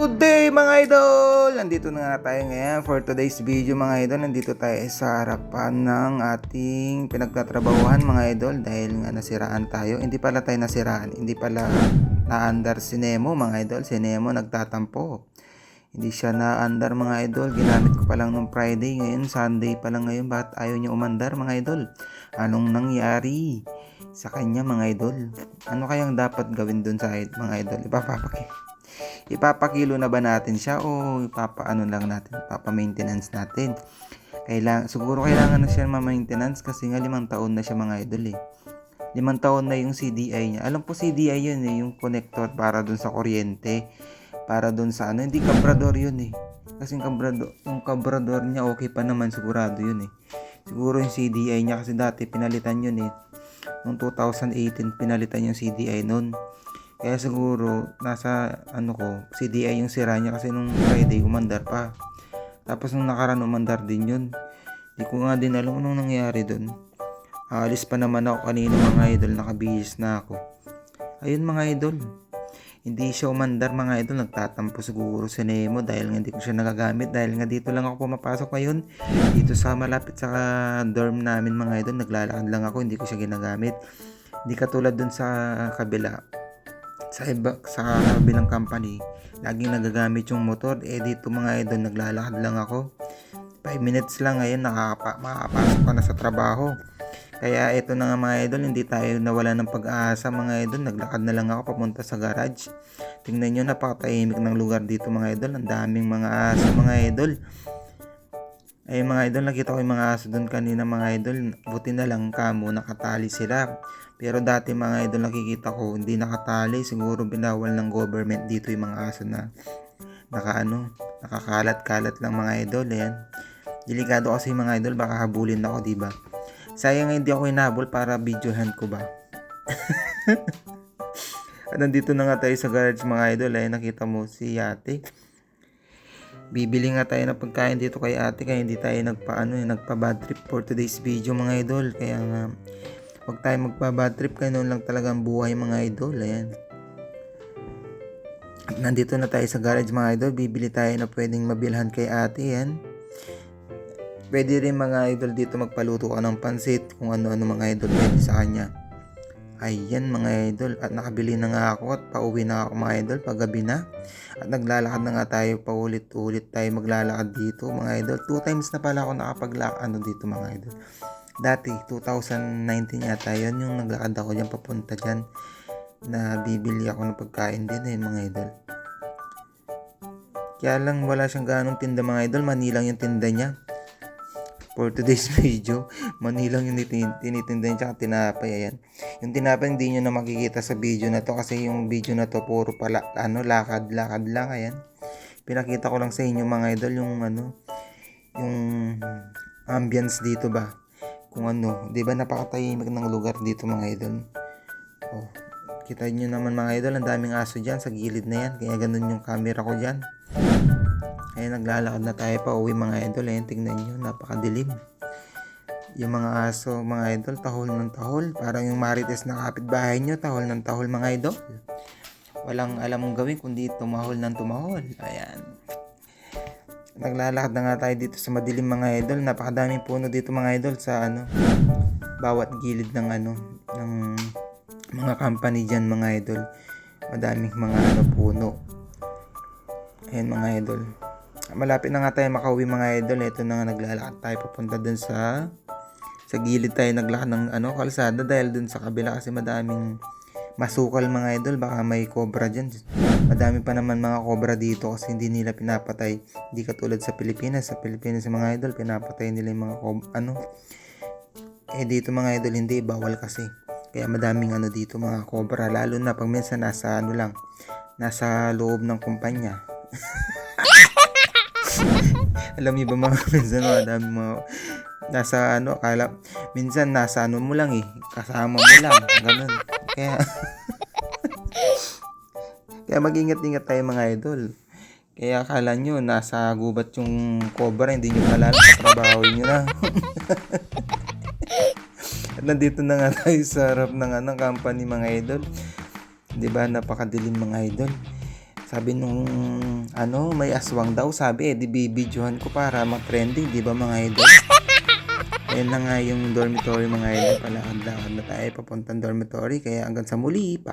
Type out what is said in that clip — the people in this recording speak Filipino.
Good day mga idol! Nandito na nga tayo ngayon for today's video mga idol. Nandito tayo sa harapan ng ating pinagtatrabahuhan mga idol dahil nga nasiraan tayo. Hindi pala tayo nasiraan, hindi pala naandar si Nemo mga idol. Si Nemo nagtatampo. Hindi siya naandar mga idol. Ginamit ko pa lang nung Friday. Ngayon Sunday pa lang ngayon. Bakit ayaw niya umandar mga idol? Anong nangyari sa kanya mga idol? Ano kayang dapat gawin dun sa mga idol? Ipapapaki ipapakilo na ba natin siya o ipapaano lang natin, ipapa-maintenance natin. Kailang, siguro kailangan na siya ma-maintenance kasi nga limang taon na siya mga idol eh. Limang taon na yung CDI niya. Alam po CDI yun eh, yung connector para dun sa kuryente. Para dun sa ano, hindi kabrador yun eh. Kasi yung kabrador, yung kabrador niya okay pa naman sigurado yun eh. Siguro yung CDI niya kasi dati pinalitan yun eh. Noong 2018 pinalitan yung CDI noon. Kaya siguro, nasa ano ko, CDI yung sira niya kasi nung Friday umandar pa. Tapos nung nakaraan umandar din yun. Hindi ko nga din alam anong nangyari dun. Aalis pa naman ako kanina mga idol, nakabihis na ako. Ayun mga idol. Hindi siya umandar mga idol, nagtatampo siguro si Nemo dahil nga hindi ko siya nagagamit. Dahil nga dito lang ako pumapasok ngayon. Dito sa malapit sa dorm namin mga idol, naglalakad lang ako, hindi ko siya ginagamit. Hindi katulad dun sa kabila sa iba sa kabilang company laging nagagamit yung motor. Eh dito mga idol naglalakad lang ako. 5 minutes lang ngayon nakapa, makakapasok ka na sa trabaho. Kaya ito na nga mga idol hindi tayo nawala ng pag-asa mga idol. Naglakad na lang ako papunta sa garage. Tingnan nyo napakatahimik ng lugar dito mga idol. Ang daming mga aso mga idol ay mga idol, nakita ko yung mga aso doon kanina mga idol. Buti na lang kamo, nakatali sila. Pero dati mga idol nakikita ko, hindi nakatali. Siguro binawal ng government dito yung mga aso na naka ano, nakakalat-kalat lang mga idol. Ayan. Delikado kasi mga idol, baka habulin ako, di ba? Sayang hindi ako hinabol para videohan ko ba. At nandito na nga tayo sa garage mga idol. Ayan, nakita mo si ate bibili nga tayo ng pagkain dito kay ate kaya hindi tayo nagpaano eh, nagpa bad trip for today's video mga idol. Kaya nga wag tayo magpa bad trip kaya noon lang talaga ang buhay mga idol. Ayan. At nandito na tayo sa garage mga idol. Bibili tayo na pwedeng mabilhan kay ate yan pwede rin mga idol dito magpaluto ka ng pansit kung ano-ano mga idol pwede sa kanya Ayan mga idol at nakabili na nga ako at pauwi na ako mga idol paggabi na at naglalakad na nga tayo paulit-ulit tayo maglalakad dito mga idol two times na pala ako nakapaglakad ano dito mga idol dati 2019 yata yun yung naglakad ako dyan papunta dyan na bibili ako ng pagkain din eh mga idol kaya lang wala siyang ganong tinda mga idol manilang yung tinda niya for today's video. Manilang yung tin- tinitinda niya tsaka tinapay. Ayan. Yung tinapay hindi nyo na makikita sa video na to kasi yung video na to puro pala ano lakad lakad lang ayan. Pinakita ko lang sa inyo mga idol yung ano yung ambience dito ba. Kung ano, 'di ba napakatahimik ng lugar dito mga idol. Oh, kita nyo naman mga idol, ang daming aso dyan sa gilid na yan. Kaya ganun yung camera ko dyan. Ayan, naglalakad na tayo pa uwi mga idol. Ayan, tingnan nyo, napakadilim. Yung mga aso, mga idol, tahol ng tahol. Parang yung marites na kapitbahay nyo, tahol ng tahol mga idol. Walang alam mong gawin kundi tumahol ng tumahol. Ayan. Naglalakad na nga tayo dito sa madilim mga idol. Napakadaming puno dito mga idol sa ano, bawat gilid ng ano, ng mga company dyan mga idol. Madaming mga ano, puno. Ayan mga idol malapit na nga tayo makauwi mga idol. Ito na nga naglalakad tayo papunta dun sa sa gilid tayo naglakad ng ano kalsada dahil dun sa kabila kasi madaming masukal mga idol. Baka may cobra dyan. Madami pa naman mga cobra dito kasi hindi nila pinapatay. Hindi katulad sa Pilipinas. Sa Pilipinas mga idol pinapatay nila yung mga ano. Eh dito mga idol hindi. Bawal kasi. Kaya madaming ano dito mga cobra. Lalo na pag minsan nasa ano lang nasa loob ng kumpanya. Alam niyo ba mga minsan mga dami mga nasa ano kala minsan nasa ano mo lang eh kasama mo lang ganun kaya kaya mag-ingat-ingat tayo mga idol kaya akala nyo nasa gubat yung cobra hindi nyo pala trabaho nyo na at nandito na nga tayo sa harap ng anong company mga idol 'di ba napakadilim mga idol Sabi nung ano, may aswang daw. Sabi eh, di bibidyohan ko para mag-trending, di ba mga idol? Ayan na nga yung dormitory mga idol. Palakad-lakad na tayo papuntang dormitory. Kaya hanggang sa muli pa.